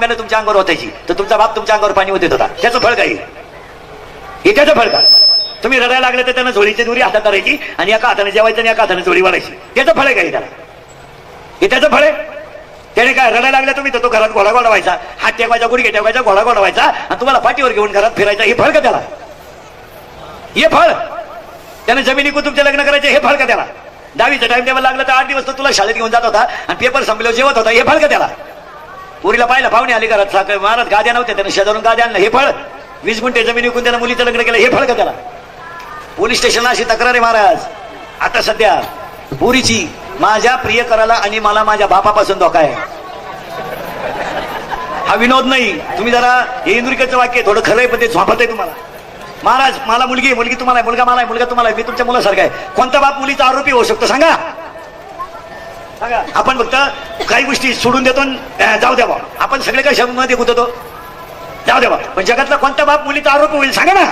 तांब्याने तुमच्या अंगावर होतायची तर तुमचा बाप तुमच्या अंगावर पाणी होत होता. त्याचं फळ काही हे त्याचं फळ का? तुम्ही रडायला लागले तर त्यानं झोळीची दुरी हातात करायची आणि एका हाताने जेवायचं आणि एका हाताने झोळी वाढायची त्याचं फळ आहे काय त्याला? हे त्याचं फळ आहे? त्याने काय रडायला लागलं तुम्ही? तर तो घरात घोडा गोडवायचा हात टेकवायचा गुडघे टेकवायचा घोडा गोडवायचा आणि तुम्हाला पाठीवर घेऊन घरात फिरायचा. हे फळ का त्याला? हे फळ? त्याने जमिनी तुमचे लग्न करायचे? हे फळ का त्याला? दहावीचं टाइम टेबल लागलं तर आठ दिवस तो तुला शाळेत घेऊन जात होता आणि पेपर संपल्यावर जेवत होता. हे फळ का त्याला? पुरीला पाहिलं पाहुणे आली घरात. साखर महाराज गाद्या नव्हत्या त्यानं शेजारून गाद्या आणलं. हे फळ. वीस गुंठे जमीन विकून त्यानं मुलीचं लग्न केलं. हे फळ का त्याला? पोलीस स्टेशनला अशी तक्रार आहे महाराज. आता सध्या पुरीची माझ्या प्रियकराला आणि मला माझ्या बापापासून धोका आहे. हा विनोद नाही. तुम्ही जरा हे इंद्रिकेचं वाक्य थोडं खरं आहे पण ते झोपत आहे तुम्हाला. महाराज मला मुलगी आहे, मुलगी तुम्हाला मुलगा मला मुलगा तुम्हाला मी तुमच्या मुलासारखा आहे. कोणता बाप मुलीचा आरोपी होऊ शकतो? सांगा. आपण फक्त काही गोष्टी सोडून देतो आणि, जाऊ द्या बाबा आपण सगळे काही शब्दमध्ये गुंततो जाऊ द्या बाबा पण जगातला कोणता बाप मुलीचा आरोप होईल सांगा ना.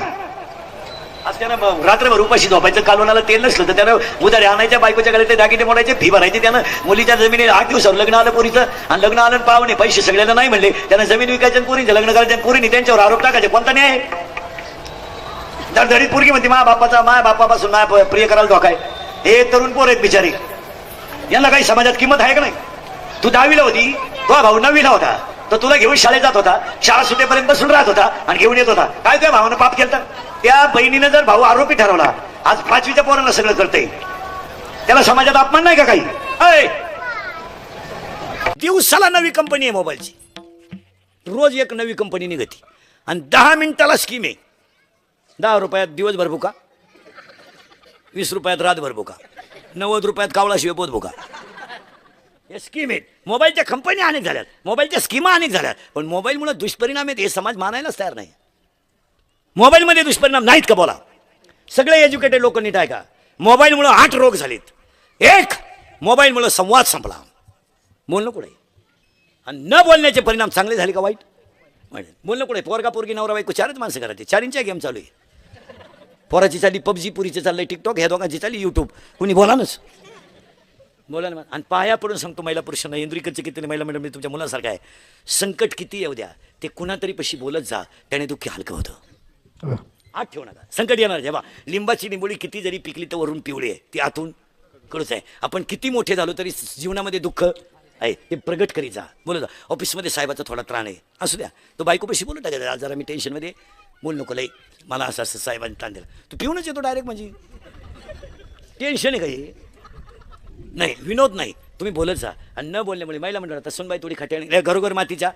आज त्यानं रात्रभर उपाशी झोपायचं कालवणाला तेल नसलं तर त्यानं उधारे आणायच्या बायकोच्या गळ्यात ते दागिने मोडायचे फी भरायची त्यानं मुलीच्या जमिनी आठ दिवसावर लग्न आलं पोरीचं. आणि लग्न आलं पाहुणे पैसे सगळ्यांना नाही म्हणले. त्यानं जमीन विकायचं आणि लग्न करायचं आणि पोरीने त्यांच्यावर आरोप टाकायचे. कोणता न्याय? दरदरीत पोरगी म्हणते मा बापाचा माया बापापासून माया प्रिय करायला धोका आहे. हे तरुण पोर आहेत बिचारी. यांना काही समाजात किंमत आहे का नाही? तू दहावीला होती. तो भाऊ नववीला होता. तर तुला घेऊन शाळेत जात होता. शाळा सुटेपर्यंत बसून राहत होता आणि घेऊन येत होता. काय त्या भावानं पाप केलं त्या बहिणीनं जर भाऊ आरोपी ठरवला आज पाचवीच्या पोरांना सगळं करते त्याला समाजात अपमान नाही का काही? अय! दिवसाला नवी कंपनी आहे मोबाईलची. रोज एक नवी कंपनी निघते. आणि दहा मिनिटाला स्कीम आहे. दहा रुपयात दिवसभर बुका वीस रुपयात रातभर बुका नव्वद रुपयात कावळाशिवाय पोत भोगा हे स्कीम आहेत. मोबाईलच्या कंपन्या अनेक झाल्यात. मोबाईलच्या स्कीमा अनेक झाल्यात. पण मोबाईलमुळे दुष्परिणाम आहेत हे समाज मानायलाच तयार नाही. मोबाईलमध्ये दुष्परिणाम नाहीत का बोला? सगळे एज्युकेटेड लोक नीट आहे का मोबाईलमुळं आठ रोग झालेत. एक मोबाईलमुळं संवाद संपला. बोलणं कुठे? आणि न बोलण्याचे परिणाम चांगले झाले का वाईट? वाईट. बोलणं कुठे? पोरगा पोरगी नवरा बायको चारच माणसं करायचे चारींच्या गेम चालू आहे. पोराची चालली पबजी पुरीचं चाललंय टिकटॉक ह्या दोघांची चालली युट्यूब कुणी बोलानच? बोला ना आणि पाया पडून सांगतो महिला पुरुषांना इंद्रिकरचे किती महिला मॅडम मी तुमच्या मुलासारखं आहे. संकट किती येऊ द्या ते कुणातरी पशी बोलत जा त्याने दुःखी हलकं होतं. आत ठेवू नका. संकट येणार जेव्हा लिंबाची निंबोळी किती जरी पिकली तर वरून पिवळी आहे ती आतून कडूच आहे. आपण किती मोठे झालो तरी जीवनामध्ये दुःख आहे ते प्रगट करीत जा. बोलत जा. ऑफिसमध्ये साहेबाचा थोडा त्राण आहे. असू द्या. तो बायकोपाशी बोलत टाकायचा जरा मी टेन्शनमध्ये बोल नको लई मला असं असं साहेबांनी ताण दिला तू पिऊनच येतो डायरेक्ट म्हणजे. टेन्शन आहे काही नाही विनोद नाही. तुम्ही बोलत जा. आणि न बोलल्यामुळे महिला मंडळात सुनबाई थोडी खट्याने घरोघर मातीच्या.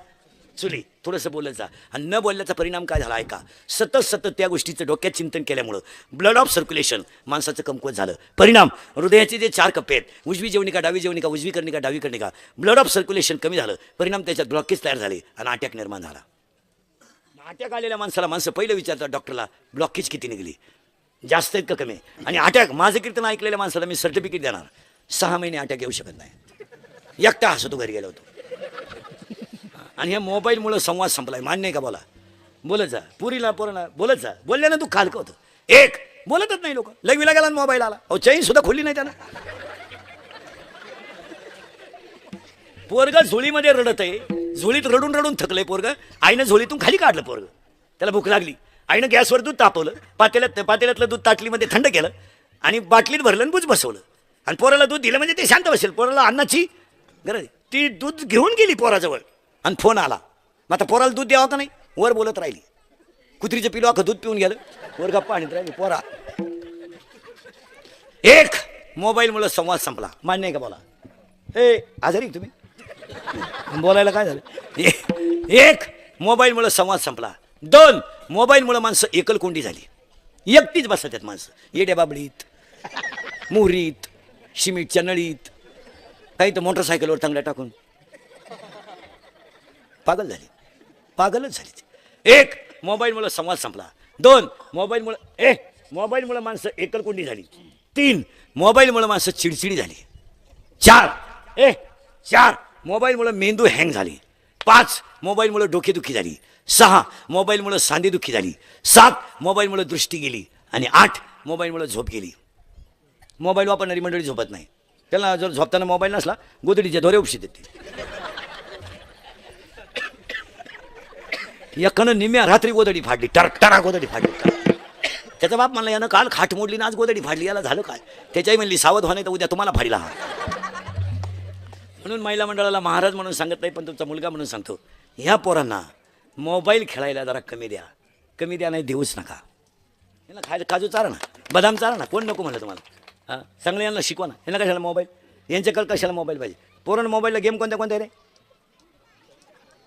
चुली थोडंसं बोलत जा. आणि न बोलल्याचा परिणाम काय झाला? ऐका. सतत सतत त्या गोष्टीचं डोक्यात चिंतन केल्यामुळं ब्लड ऑफ सर्क्युलेशन माणसाचं कमकुवत झालं. परिणाम हृदयाचे जे चार कप्पे आहेत उजवी जेवणिका डावी जेवणिका उजवी कर्णिका डावी कर्णिका ब्लड ऑफ सर्क्युलेशन कमी झालं. परिणाम त्याच्यात ब्लॉकेज तयार झाले आणि अटॅक निर्माण झाला. अटॅक आलेल्या माणसाला माणसं पहिलं विचारतात डॉक्टरला ब्लॉकेज किती निघली? जास्त आहेत का कमी? आणि अटॅक माझं कीर्तन ऐकलेल्या माणसाला मी सर्टिफिकेट देणार. सहा महिने अटॅक येऊ शकत नाही. एकटा हसतो घरी गेलो होतो. आणि ह्या मोबाईलमुळं संवाद संपलाय. मान्य आहे का बोला? बोलत जा. पुरीला पोरला बोलत जा. बोलल्यानं तू खालकं होतो. एक बोलतच नाही लोक. लगविला गेला मोबाईल आला. अहो चैन सुद्धा खोलली नाही त्यानं. पोरगा झोळीमध्ये रडत आहे झोळीत रडून रडून थकलंय पोरग. आईनं झोळीतून खाली काढलं पोरग. त्याला भूक लागली. आईनं गॅसवर दूध तापवलं. पातेल्यात पातेल्यातलं दूध ताटलीमध्ये थंड केलं आणि बाटलीत भरलं आणि बुज बसवलं. आणि पोराला दूध दिलं म्हणजे ते शांत बसेल. पोराला अन्नाची गरज ती दूध घेऊन गेली पोराजवळ. आणि फोन आला. मग आता पोराला दूध द्यावं का नाही? वर बोलत राहिली. कुत्रीचं पिलो अख्खं दूध पिऊन गेलं. वर गप्पा आणत राहिली. पोरा. एक! मोबाईलमुळं संवाद संपला. मान्य आहे का बोला? ए आजारी तुम्ही? बोलायला काय झालं? एक मोबाईलमुळं संवाद संपला. दोन मोबाईलमुळं माणसं एकलकोंडी झाली. एकटीच बसतात माणसं. येड्या बाबडीत मोहरीत शिमिटच्या नळीत काही तर मोटरसायकलवर चांगल्या टाकून. पागल झाली. पागलच झाली एक मोबाईलमुळं संवाद संपला. दोन मोबाईलमुळं ए मोबाईलमुळं माणसं एकलकोंडी झाली. तीन मोबाईलमुळं माणसं चिडचिडी झाली. चार ए चार मोबाईलमुळं मेंदू हँग झाली. पाच मोबाईलमुळं डोकेदुखी झाली. सहा मोबाईलमुळं सांधेदुखी झाली. सात मोबाईलमुळं दृष्टी गेली. आणि आठ मोबाईलमुळं झोप गेली. मोबाईल वापरणारी मंडळी झोपत नाही. त्याला जर झोपताना मोबाईल नसला गोदडीच्या दोरे उपशी देते. एकानं निम्म्या रात्री गोदडी फाडली. टर टरा गोदडी फाडली. त्याचा बाप म्हणला यानं काल खाट मोडली ना आज गोदडी फाडली. याला झालं काय? त्याच्याही म्हणली सावध व्हा नाही तर उद्या तुम्हाला फाडीला हा. म्हणून महिला मंडळाला महाराज म्हणून सांगत नाही पण तुमचा मुलगा म्हणून सांगतो. ह्या पोरांना मोबाईल खेळायला जरा कमी द्या. कमी द्या नाही देऊच नका. यांना खायला काजू चारा ना. बदाम चारा ना. कोण नको म्हणलं तुम्हाला? हां? चांगलं यांना शिकवा ना. यांना कशाला मोबाईल? यांच्याकडे कशाला मोबाईल पाहिजे? पोरांना मोबाईलला गेम कोणत्या कोणत्या रे?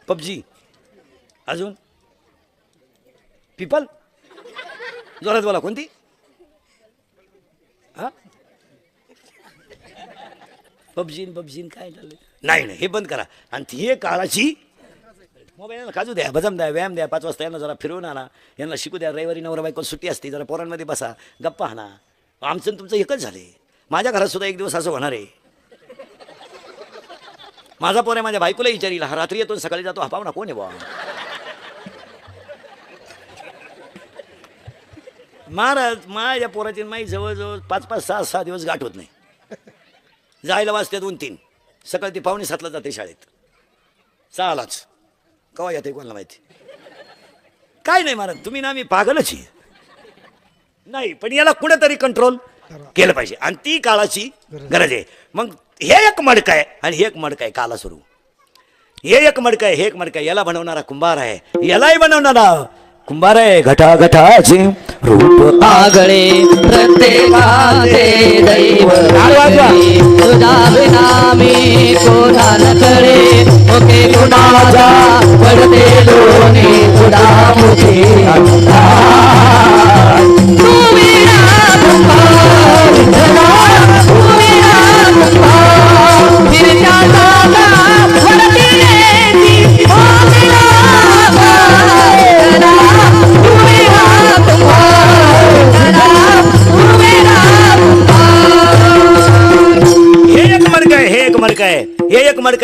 पबजी. अजून? पिपल जोरात बोला. कोणती? हां? पबजीन पबजीन काय झालं? नाही नाही हे बंद करा. आणि ती हे काळाची मोबाईल काजू द्या बदाम द्या व्यायाम द्या पाच वाजता यांना जरा फिरवून आणा. यांना शिकू द्या रविवारी नवरा बायको सुट्टी असते जरा पोरांमध्ये बसा गप्पा आणा. आमचं आणि तुमचं एकच झाले माझ्या घरात सुद्धा एक दिवस असं होणार आहे. माझा पोर आहे माझ्या बायकोला विचारील हा रात्री येतो सकाळी जातो हा पाहुणा कोण आहे बा महाराज माझ्या पोराची माई जवळजवळ पाच पाच सहा सहा दिवस गाठ होत नाही. जायला वाजते दोन तीन. सकाळी ती पाहुणे सातला जाते शाळेत. सहालाच कवा येते कोणाला माहिती? काय नाही महाराज तुम्ही ना मी पागलच आहे. नाही पण याला कुठेतरी कंट्रोल केलं पाहिजे. आणि ती काळाची गरज आहे. मग हे एक मडक आहे आणि हे एक मडक आहे काला सुरू हे एक मडक आहे हे एक मडक आहे. याला बनवणारा कुंभार आहे. यालाही बनवणारा. कुंभार आहे घटा घटाचे रूप आगळे. प्रत्येकाचे दैव तुझा कोणाला कळे ओके कुणाचा? पडते लोणे तुझा मुठी तू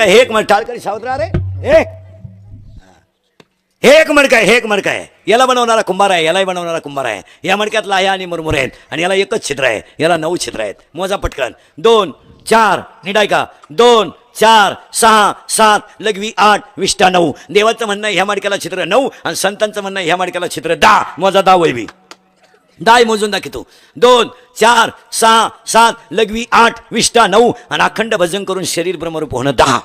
मडक हे एक मडक टाळकरी सावत्र रे हे. हे एक मडकाय आहे हे एक मडकाय आहे. याला बनवणारा कुंभार आहे यालाही बनवणारा कुंभार आहे. या मडक्यात लाह्या आणि मुरमुरे आहेत. आणि याला एकच छिद्र आहे याला नऊ छिद्र आहेत. मोजा पटकन. दोन चार निडाय का? दोन चार सहा सात लघवी आठ विष्टा नऊ. देवाचं म्हणणं ह्या मडक्याला छिद्र नऊ आणि संतांचं म्हणणं ह्या मडक्याला छिद्र दहा. मोजा दहा वैवी दाय मोजून दाखवतो दोन चार सहा सात लघवी आठ विष्टा नऊ आणि अखंड भजन करून शरीर ब्रह्मरूप होणं दहा.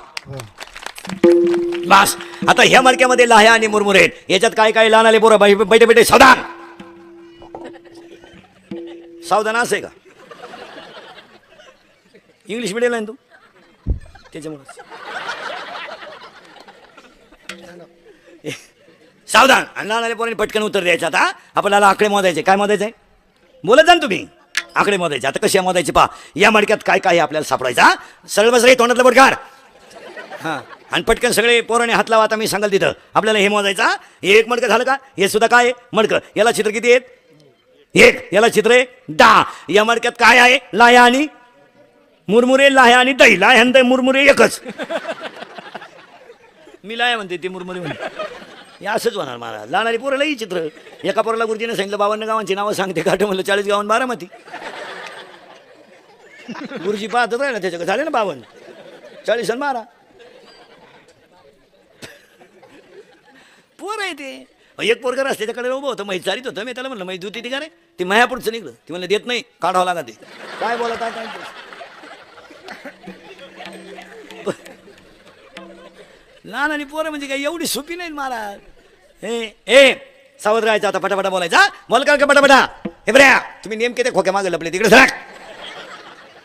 बास. आता ह्या मडक्यामध्ये लाह्या आणि मुरमुरे आहेत. याच्यात काय काय लहान आले पोरं? बैठे बैठे सावधान. सावधान असे का? इंग्लिश मिडियम आहे ना तू? त्याच्यामुळे. सावधान. आणि लहान आले पोरांनी पटकन उत्तर द्यायचं आता. आपल्याला आकडे मोजायचे. काय मोजायचे आहे? बोलत जा ना तुम्ही. आकडे मोजायचे. आता कशा मोजायचे पहा. या मडक्यात काय काय आहे आपल्याला सापडायचा सरळ बसरे तोंडातलं बटकार हां. आणि पटकन सगळे पोराने हात लावा आता मी सांगाल तिथं. आपल्याला हे मोजायचा हे? एक मडकं झालं का? हे सुद्धा काय आहे? मडकं. याला चित्र किती आहेत? एक. याला चित्र आहे दहा. या मडक्यात काय आहे? लाह्या आणि मुरमुरे लाह्या आणि दही. लाह्या आणि दही मुरमुरे एकच. मी लाया म्हणते ती मुरमुरे म्हणते. हे असंच होणार महाराज लहानारी पोराला लई चित्र एका पोराला गुरुजीने सांगितलं बावन्न गावांची नावं सांगते काठ म्हणलं चाळीस गावांना बारामती. गुरुजी पाहतच राहिला त्याच्याकडे झाले ना बावन्न. चाळीस आणि बारा. पोर आहे ते. एक पोरगर असते त्याकडे उभं होतं माहीत चारित होतं मी त्याला म्हणलं माहीत होती ती का रे? ती मायापुढचं निघलं. ती म्हणलं देत नाही काढावं लागा ते. काय बोलत आहे काय? लहान आणि पोरं म्हणजे काय एवढी सोपी नाही महाराज. हे ए सावध राहायचं आता पटापटा बोलायचा बोल का पटापटा. हे बऱ्या तुम्ही नेमके ते खोक्या मागे लपले तिकडे सरक.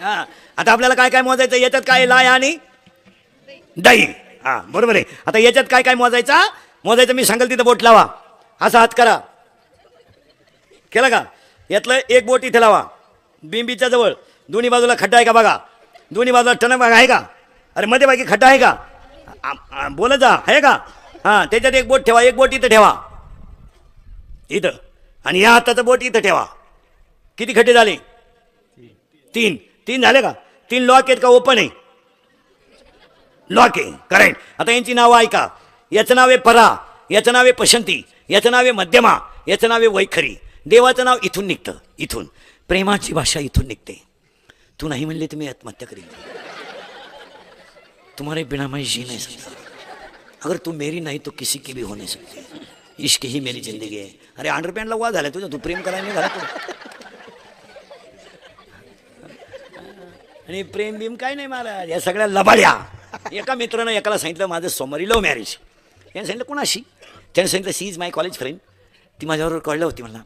हा आता आपल्याला काय काय मोजायचं? याच्यात काय लाय आणि? दही. हा बरोबर आहे. आता याच्यात काय काय मोजायचा? मोजायचं मी सांगेल तिथं बोट लावा. असा हात करा. केला का? यातलं एक बोट इथे लावा. बिंबीच्या जवळ. दोन्ही बाजूला खड्डा आहे का बघा? दोन्ही बाजूला टणक भाग आहे का? अरे मध्ये बाकी खड्डा आहे का? आ- जा आहे का? हां त्याच्यात एक बोट ठेवा एक बोट इथं ठेवा. इथं. आणि या हाताचं बोट इथं ठेवा. किती खड्डे झाले? तीन. तीन झाले का? तीन लॉक आहेत का? ओपन आहे. लॉक आहे. करेक्ट आता यांची नावं ऐका. याचं नाव आहे परा. याचं नाव आहे पशंती. याचं नाव आहे मध्यमा. याचं नाव आहे वैखरी. देवाचं नाव इथून निघतं. इथून. प्रेमाची भाषा इथून निघते. तू नाही म्हणले तर मी आत्महत्या करीन. तुम्हारे बिना मैं जी नहीं सकता। अगर तू मेरी नहीं तो किसी की भी हो नहीं सकती। इश्क ही मेरी जिंदगी आहे अरे अंडरपॅन्टला वा झाला तुझं तू प्रेम करायला नाही झाला आणि प्रेम बिम काय नाही मला या सगळ्या लबाड्या। एका मित्रानं एकाला सांगितलं माझं सोमवारी लव्ह मॅरेज याने सांगितलं कोणाशी? त्याने सांगितलं she is my college friend ती माझ्याबरोबर कळलं होती मला.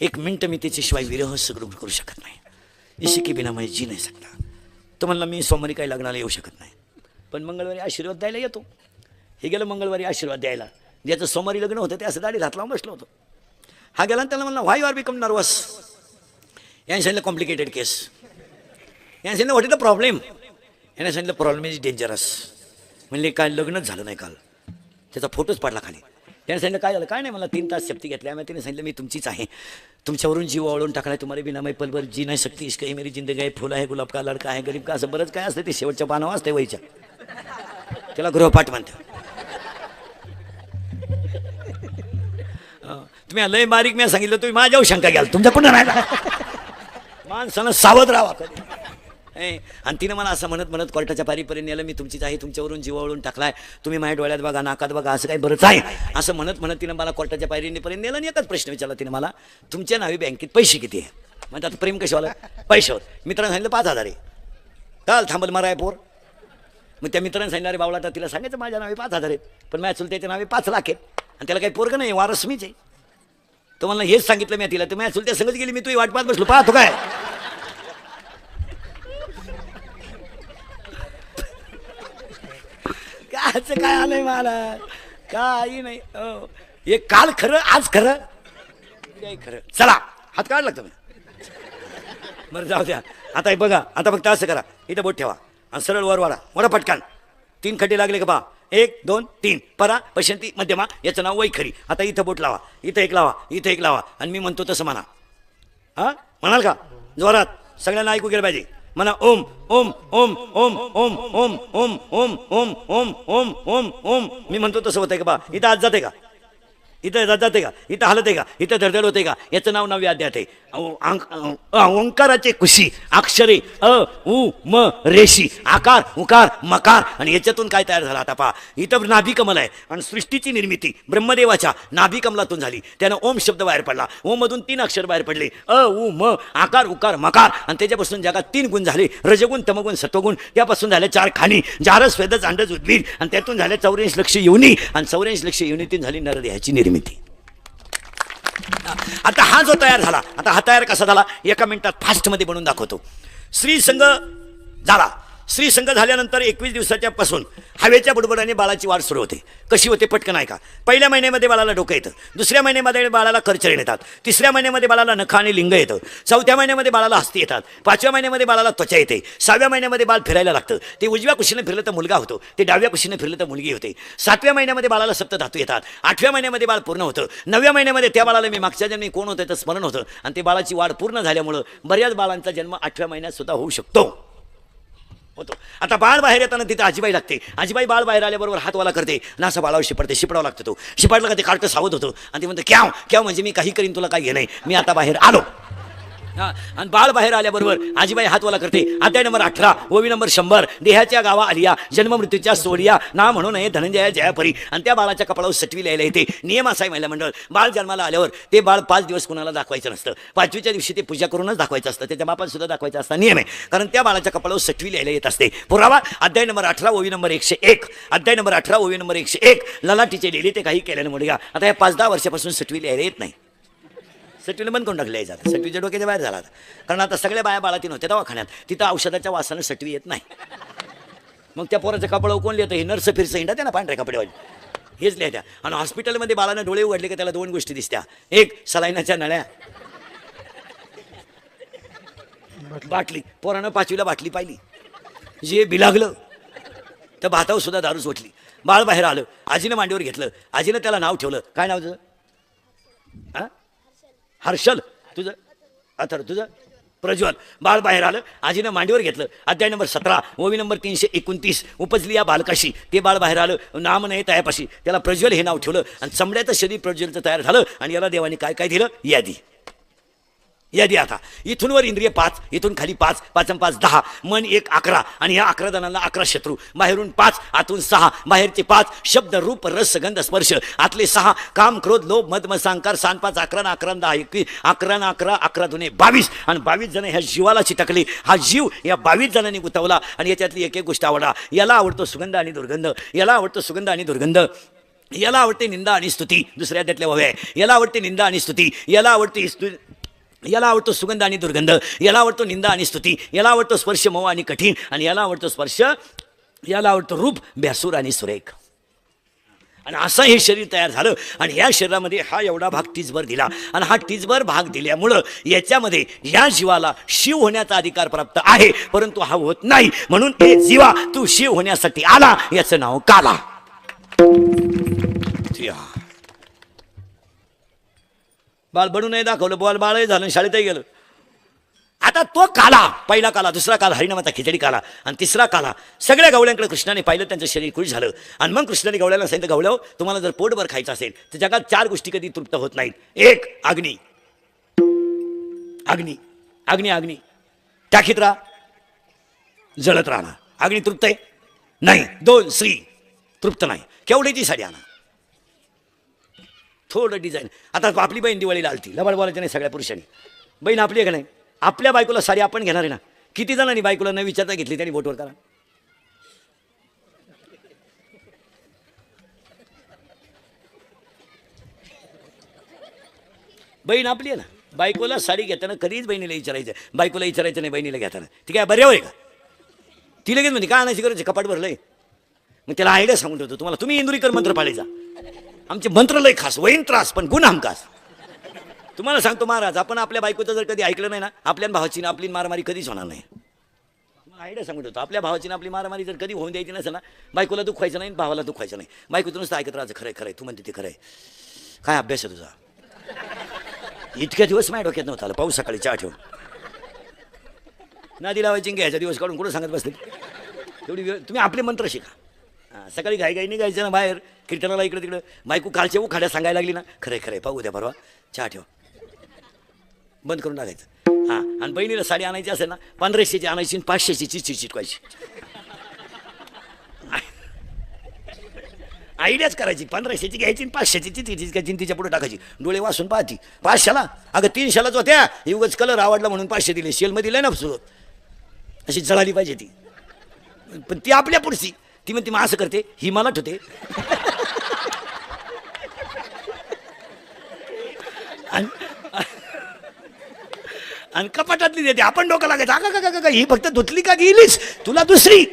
एक मिनटं मी त्याच्याशिवाय विरह सगळं करू शकत नाही. इसी बिना माझी जी नाही सकता. तो म्हणला मी सोमवारी काही लग्नाला येऊ शकत नाही. पण मंगळवारी आशीर्वाद द्यायला येतो. हे गेलं मंगळवारी आशीर्वाद द्यायला. ज्याचं सोमवारी लग्न होतं ते असं दाढी हात लावून बसलो होतो. हा गेला आणि त्याला म्हणला why you are become nervous याने सांगितलं कॉम्प्लिकेटेड केस याने सांगितलं व्हॉट इज द प्रॉब्लेम याने सांगितलं प्रॉब्लेम इज डेंजरस म्हणले काय लग्नच झालं नाही काल. त्याचा फोटोच पडला खाली. त्याने सांगितलं काय झालं? काय नाही मला तीन तास शक्ती घेतल्या. मग तिने सांगितलं मी तुमचीच आहे. तुमच्यावरून जीव आवळून टाकलाय तुम्हाला बिना पलभर. जी नाही शक्ती इश्क ही मेरी जिंदगी आहे फुल आहे गुलाब का लडका आहे गरीब का असं बरंच काय असतं ते शेवटच्या पानावर असते वयच्या त्याला गृहपाठ म्हणतात. तुम्ही लय बारीक मी सांगितलं तुम्ही माझ्यावर शंका घ्याल. तुमच्या कुठं राहिला? माणसानं सावध राहा आणि तिनं मला असं म्हणत म्हणत कोर्टाच्या पारीपर्यंत नेलं मी तुमचीच आहे तुमच्यावरून जीवावळून टाकलाय. तुम्ही माझ्या डोळ्यात बघा नाकात बघा असं काही बरंच आहे. असं म्हणत म्हणत तिनं मला कोर्टाच्या पायरीपर्यंत नेलं आणि एकच प्रश्न विचारला तिने मला तुमच्या नावे बँकेत पैसे किती आहे म्हणतात प्रेम कशावाला? पैशावर मित्रांनी सांगितलं पाच हजार आहे. काल थांबल माराय पोर. मग त्या मित्राने सांगणारे बावला तर तिला सांगायचं माझ्या नावे पाच हजार आहेत. पण माझ्या चुलत्याच्या नावे पाच लाख आहेत. आणि त्याला काही पोरगं नाही वारस मीच आहे. तो मला हेच सांगितलं मी तिला. तर माझ्या चुलत्या सांगत गेली मी तुझी वाट पाहत बसलो. पाहतो काय? कायचं काय आलंय मला? काही नाही. हो. हे काल खरं आज खरं? खरं. चला हात काढ लागतो मी. बरं जाऊ द्या. आता हे बघा आता फक्त असं करा. इथं बोट ठेवा. आणि सरळ वर वाढा वडा पटकान तीन खड्डे लागले का पहा एक दोन तीन परा पशंती मध्यमा याचं नाव वैखरी आता इथं बोट लावा इथं एक लावा इथं एक लावा आणि मी म्हणतो तसं म्हणा हा म्हणाल का जोरात सगळ्यांना ऐकू गेलं पाहिजे म्हणा ओम ओम ओम ओम ओम ओम ओम ओम ओम ओम ओम ओम ओम मी म्हणतो तसं होतंय का बा इथं आज जाते का इथं जाते का? इथं हलत आहे का? इथं धडधड होते का? याचं नाव नव्या अध्यात आहे. ओंकाराचे कुशी अक्षरे अ उ म रेशी आकार उकार मकार आणि याच्यातून काय तयार झाला आता पहा. इथं नाभिकमल आहे आणि सृष्टीची निर्मिती ब्रह्मदेवाच्या नाभिकमलातून झाली. त्यानं ओम शब्द बाहेर पडला. ओममधून तीन अक्षर बाहेर पडले. अ उ म आकार उकार मकार आणि त्याच्यापासून जगात तीन गुण झाले. रजगुण तमगुण सत्वगुण त्यापासून झाले चार खाणी. जारस वेदच अंडज उद्भिद आणि त्यातून झाले चौऱ्याऐंशी लक्ष युनी. आणि चौऱ्याऐंशी लक्ष युनीतून झाली नरदेहाची निर्मिती. आता हा जो तयार झाला आता हा तयार कसा झाला? एका मिनिटात फास्टमध्ये बनवून दाखवतो. श्री संघ झाला. श्री झाल्यानंतर एकवीस दिवसाच्यापासून हवेच्या बुडबुडाने बाळाची वाढ सुरू होते. कशी होते पटकन आहे का पहिल्या महिन्यामध्ये बाळाला डोकं येतं. दुसऱ्या महिन्यामध्ये बाळाला करचरण येतात. तिसऱ्या महिन्यामध्ये बाळाला नखा आणि लिंग येतं. चौथ्या महिन्यामध्ये बाळाला हस्ती येतात. पाचव्या महिन्यामध्ये बाळाला त्वचा येते. सहाव्या महिन्यामध्ये बाळ फिरायला लागतं. ते उजव्या कुशीने फिरलं तर मुलगा होतो. ते डाव्या कुशीने फिरलं तर मुलगी होते. सातव्या महिन्यामध्ये बाळाला सप्त धातू येतात. आठव्या महिन्यामध्ये बाळ पूर्ण होतं. नवव्या महिन्यामध्ये त्या बाळाला मी मागच्या जन्मी कोण होतं त्याचं स्मरण होतं. आणि ते बाळाची वाढ पूर्ण झाल्यामुळं बऱ्याच बाळांचा जन्म आठव्या महिन्यात सुद्धा होऊ शकतो. होतो. आता बाळ बाहेर येताना तिथं आजीबाई लागते. आजीबाई बाळ बाहेर आल्याबरोबर हातवाला करते. ना असं बाळावर शिपडते शिपडावं लागतो तो. शिपडला का ते कार्ट सावध होतं. आणि ते म्हणतं क्याव क्याव म्हणजे मी काही करीन तुला काही घे नाही. मी आता बाहेर आलो. आणि बाळ बाहेर आल्याबरोबर आजीबाई हातवाला करते. अध्याय नंबर अठरा ओवी नंबर शंभर देहाच्या गावा आलिया जन्ममृत्यूच्या सोडिया ना म्हणू नये धनंजया जयापरी. आणि त्या बाळाच्या कपाळावर सटवी लिहायला येते. नियम असा आहे महिला मंडळ बाळ जन्माला आल्यावर ते बाळ पाच दिवस कुणाला दाखवायचं नसतं. पाचवीच्या दिवशी ते पूजा करूनच दाखवायचं असतं. त्याच्या बापाला सुद्धा दाखवायचा असता नियम आहे. कारण त्या बाळाच्या कपाळावर सटवी लिहायला येत असते. पुरावा अध्याय नंबर अठरा ओवी नंबर एकशे एक. अध्याय नंबर अठरा ओवी नंबर एकशे एक. ललाटीचे लिहिले ते काही केल्यानं मुलगा. आता या पाच दहा वर्षापासून सटवी लिहायला येत नाही. सटवीला बंद करून टाकले जातं सटवीच्या डोक्याच्या बाहेर झाला आता. कारण आता सगळ्या बाया बाळातीन होत्या दवाखान्यात. तिथं औषधाच्या वासानं सटवी येत नाही. मग त्या पोराचं कपडं कोण लिहितं हे नर्स फिरसं हिंडा त्या ना पांढऱ्या कपडेवाली हेच लिहायच्या आणि हॉस्पिटलमध्ये बाळानं डोळे उघडले की त्याला दोन गोष्टी दिसत्या. एक सलाईनाच्या नळ्या. बाटली. पोरानं पाचवीला बाटली पाहिली. जे बिलागलं तर भातावर सुद्धा दारू सोटली. बाळ बाहेर आलं. आजीनं मांडीवर घेतलं. आजीनं त्याला नाव ठेवलं. काय नाव तुझं? हा हर्षल तुझं अथर तुझं? प्रज्वल बाळ बाहेर आलं आजीनं मांडीवर घेतलं. अध्याय नंबर सतरा ओवी नंबर तीनशे एकोणतीस उपजली या बालकाशी. ते बाळ बाहेर आलं नाम नाही तयापाशी. त्याला प्रज्वल हे नाव ठेवलं आणि चमड्याचं शरीर प्रज्वलचं तयार झालं आणि याला देवाने काय काय दिलं? यादी. यादी आता. इथून वर इंद्रिय पाच इथून खाली पाच पाचम पाच दहा. मन एक अकरा. आणि या अकरा जणांना अकरा शत्रू. बाहेरून पाच आतून सहा. बाहेरचे पाच शब्द रूप रस गंध स्पर्श. आतले सहा काम क्रोध लोभ मद मसांकार सान पाच अकरा ना अकरा दहा एकवीस अकरा ना अकरा अकरा जुने बावीस. आणि बावीस जण ह्या जीवाला चिटकले. हा जीव या बावीस जणांनी गुतवला. आणि याच्यातली एक एक गोष्ट आवडा. याला आवडतो सुगंध आणि दुर्गंध. याला आवडतो सुगंध आणि दुर्गंध. याला आवडते निंदा आणि स्तुती. दुसऱ्या त्यातल्या वव्या याला आवडते निंदा आणि स्तुती. याला आवडते स्तु याला आवडतो सुगंध आणि दुर्गंध याला आवडतो निंदा आणि स्तुती याला आवडतो स्पर्श मऊ आणि कठीण आणि याला आवडतो स्पर्श याला आवडतो रूप भ्यासूर आणि सुरेख. आणि असं हे शरीर तयार झालं आणि या शरीरामध्ये हा एवढा भाग तीजभर दिला आणि हा तीजभर भाग दिल्यामुळं याच्यामध्ये या जीवाला शिव होण्याचा अधिकार प्राप्त आहे परंतु हा होत नाही. म्हणून ते जीवा तू शिव होण्यासाठी आला याचं नाव काला. बाळ बनू नाही दाखवलं बॉल बाळही झालं शाळेतही गेलं. आता तो काला पहिला काला दुसरा काला हरिनामाचा खिचडी काला आणि तिसरा काला सगळ्या गवळ्यांकडे कृष्णाने पाहिलं त्यांचं शरीर खुश झालं. आणि मग कृष्णाने गवळ्याला सांगितलं गवळ्याव तुम्हाला जर पोटभर खायचं असेल तर जगात चार गोष्टी कधी तृप्त होत नाहीत. एक अग्नी. अग्नी. अग्नी अग्नी. टाकीत राहा. जळत राहणार. अग्नी तृप्त आहे? नाही. दोन स्त्री. तृप्त नाही. केवढीची साडी आणा. थोडं डिझाईन आता आपली बहीण दिवाळीला आलती. लबाड बोलायचं नाही सगळ्या पुरुषांनी. बहीण आपली आहे का नाही? आपल्या बायकोला साडी आपण घेणार आहे ना? किती जणांनी बायकोला न विचारता घेतली त्यांनी बोटवर करा. बहीण आपली आहे ना? बायकोला साडी घेताना कधीच बहिणीला विचारायचं. बायकोला विचारायचं नाही बहिणीला घेताना. ती काय बरे होय का? ती लगेच म्हणते का आणायची गरज कपाट भरलंय. मग त्याला आयडिया सांगून ठेवतो. तुम्हाला तुम्ही इंदुरीकर मंत्र पाळायचा. आमचे मंत्रालय खास वैन त्रास पण गुण हमखास. तुम्हाला सांगतो महाराज आपण आपल्या बायकोचं जर कधी ऐकलं नाही ना आपल्या भावाची ना आपली मारामारी कधीच होणार नाही. आयडिया सांगून ठेवतो आपल्या भावाची ना आपली मारामारी जर कधी होऊन द्यायची नसेल ना बायकोला दुखवायचं नाही भावाला दुखवायचं नाही. बायकोतूनच नुसतं ऐकत राहायचं खरं खरंय तू म्हणते ते खरंय. काय अभ्यास आहे तुझा? इतक्या दिवस माझ्या डोक्यात नव्हता आला पाऊस सकाळी चहा ठेवून. नादी लावायची घ्यायचा दिवस काढून कुठं सांगत बसते तेवढी वेळ तुम्ही आपले मंत्र शिका. सकाळी घाई घाई निघायचं ना बाहेर कीर्तनाला इकडे तिकडं. मायकू कालच्या उखाड्या सांगायला लागली ना. खरं खरं पाहू द्या परवा. चहा ठेवा. बंद करून टाकायचं. हां आणि बहिणीला साडी आणायची असेल ना पंधराशेची आणायची आणि पाचशेची चिची चिटवायची. आयडियाच करायची. पंधराशेची घ्यायची आणि पाचशेची चिची चिटकायची तिच्या पुढे टाकायची. डोळे वासून पाहती पाचशेला? अगं तीनशेलाच होत्या. युगच कलर आवडला म्हणून पाचशे दिले. शेलमध्ये दिले ना सुरत अशी जळाली पाहिजे ती. पण ती आपल्या पुढची. ती म्हणते मग असं करते ही मला ठेवते. आणि आणि कपाटातली देते. आपण डोकं लागायचं का का का ही फक्त धुतली का गेलीच तुला दुसरी.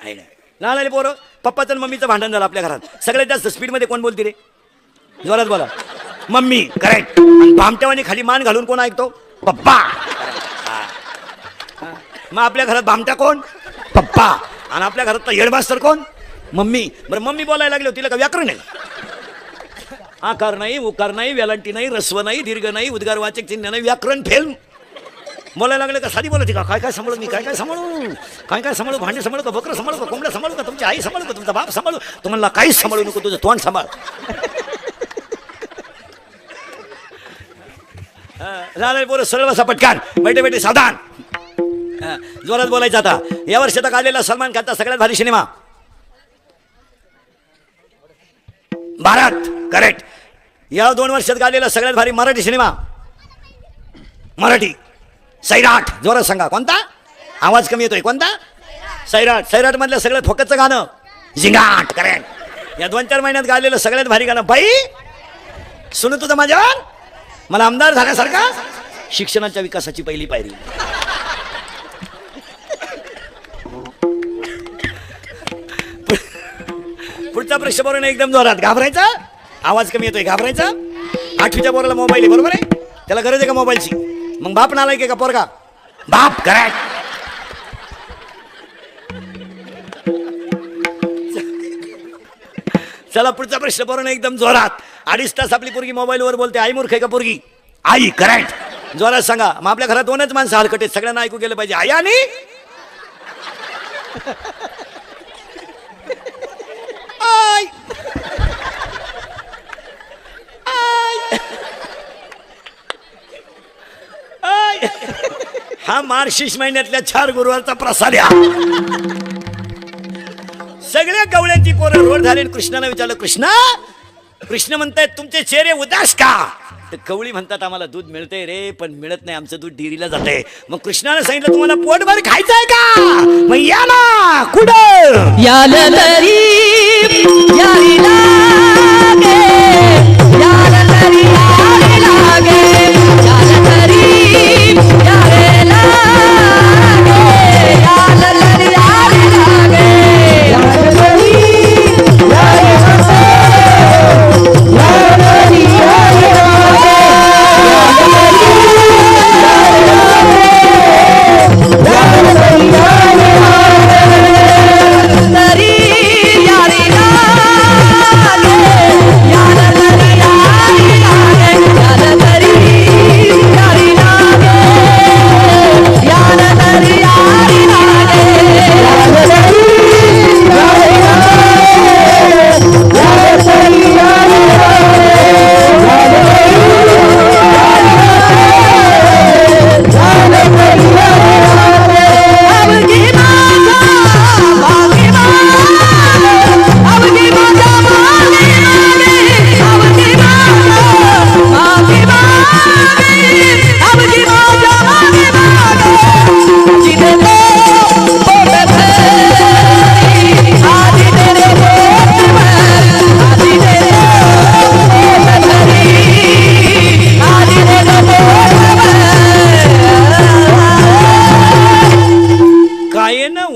आहे ना. लहान आले पोरं पप्पाचं आणि मम्मीचं भांडण झालं आपल्या घरात. सगळ्यात जास्त स्पीडमध्ये कोण बोलते रे? जोरात बोला. मम्मी करेक्ट भामट्यावानी खाली मान घालून कोण ऐकतो? पप्पा. मग आपल्या घरात भामटा कोण? पप्पा. आणि आपल्या घरात हेडमास्टर कोण? मम्मी. बरं मम्मी बोलायला लागले तिला का व्याकरण आहे? आकार नाही उकार नाही वेलांटी नाही रस्व नाही दीर्घ नाही उद्गार वाचक चिन्ह नाही व्याकरण फेल. बोलायला लागले का साधी बोलायची का? काय काय सांभाळू मी? काय काय सांभाळू? काय काय सांभाळू? भांडे सांभाळू का? बकरं सांभाळू का? कोंबड्या सांभाळू का? तुमची आई सांभाळू का? तुमचा बाप सांभाळू? तुम्हाला काहीच सांभाळू नको तुझं तोंड सांभाळ. झालं पोरं सरळ बसा पटकान. बैठे बैठे सावधान. जोरात बोलायचं आता. या वर्षात काढलेला सलमान खानचा सगळ्यात भारी सिनेमा. भारत करेक्ट या दोन वर्षात काढलेला सगळ्यात भारी मराठी सिनेमा. मराठी. सैराट. जोरात सांगा. कोणता? आवाज कमी येतोय. कोणता? सैराट. सैराट मधलं सगळ्यात फोकतचं गाणं. झिंगाट करेक्ट या दोन चार महिन्यात गायलेलं सगळ्यात भारी गाणं. बाई सुन तुझं माझ्यावर. मला आमदार झाल्यासारखा शिक्षणाच्या विकासाची पहिली पायरी. पुढचा प्रश्न बरोबर एकदम जोरात. घाबरायचा? आवाज कमी येतोय घाबरायचा? आठवीच्या पोराला मोबाईल आहे बरोबर आहे? त्याला गरज आहे का मोबाईलची मग बाप नालाय का पोरगा? बाप करा चला पुढचा प्रश्न बरोबर एकदम जोरात. अडीच तास आपली पोरगी मोबाईलवर बोलते. आई मूर्ख आहे का पोरगी? आई करेक्ट जोरात सांगा. मग आपल्या घरात दोनच माणसं हलकट आहेत. सगळ्यांना ऐकू गेलं पाहिजे. आई आणि? आय आय हा मार्शिष महिन्यातल्या चार गुरुवारचा प्रसार या. सगळ्या गवळ्यांची पोरं रोड झाले कृष्णाला विचारलं कृष्ण कृष्ण म्हणताय तुमचे चेहरे उदास का? तर कवळी म्हणतात आम्हाला दूध मिळतंय रे पण मिळत नाही आमचं दूध डेअरीला जाते मग कृष्णाने सांगितलं तुम्हाला पोटभर खायचंय का? मग या ना कुठं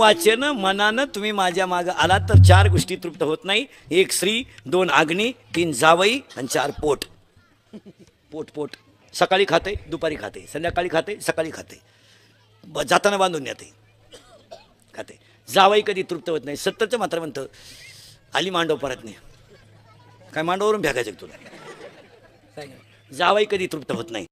वाचेनं मनानं तुम्ही माझ्या मागं आलात तर चार गोष्टी तृप्त होत नाही. एक स्त्री दोन आग्नी तीन जावई आणि चार पोट. पोट पोट. सकाळी खाते दुपारी खाते. संध्याकाळी खाते सकाळी खाते. ब जाताना बांधून येते खाते. जावई कधी तृप्त होत नाही. सत्तरचं मात्र म्हणतं आली मांडव परत नाही काय मांडववरून फेकायचं तुला? जावई कधी तृप्त होत नाही.